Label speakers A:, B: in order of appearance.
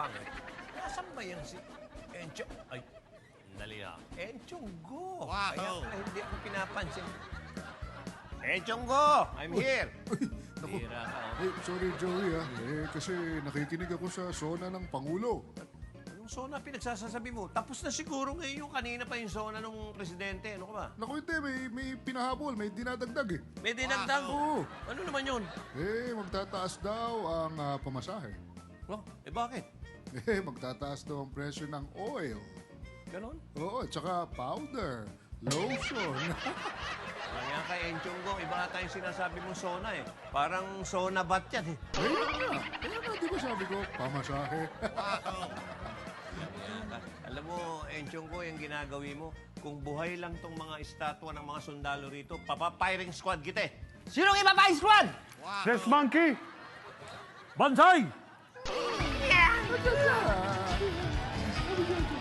A: pangit. Nasaan ba yan si Encho? Ay, dali ha. Enchong Go.
B: Wow.
A: Kaya pala hindi ako pinapansin. Enchong Go, I'm here.
C: Naku.
A: Tira ka, oh.
C: Eh, sorry Joey ah. Eh, kasi nakikinig ako sa sona ng Pangulo.
A: Anong sona pinagsasasabi mo? Tapos na siguro ngayon yung kanina pa yung sona ng presidente. Ano ka ba?
C: Naku hindi, may, may pinahabol, may dinadagdag eh.
A: May dinagdag.
C: Oo.
A: Ano naman yun?
C: Eh, magtataas daw ang ah, pamasahe.
A: Oh, eh bakit?
C: Eh, magtataas daw ang presyo ng oil.
A: Ganon?
C: Oo, at saka powder, lotion.
A: Kaya kay Enchong Go, iba nga tayong sinasabi mong sona eh. Parang sona bat yan eh.
C: Ayun na. Kaya nga, di ba sabi ko, pamasahe.
A: Alam mo, Enchong Go, yung ginagawi mo, kung buhay lang tong mga estatwa ng mga sundalo rito, papapiring squad kita eh.
D: Sinong iba pa squad?
E: Yes, Monkey! Banzai!
C: Ano dyan?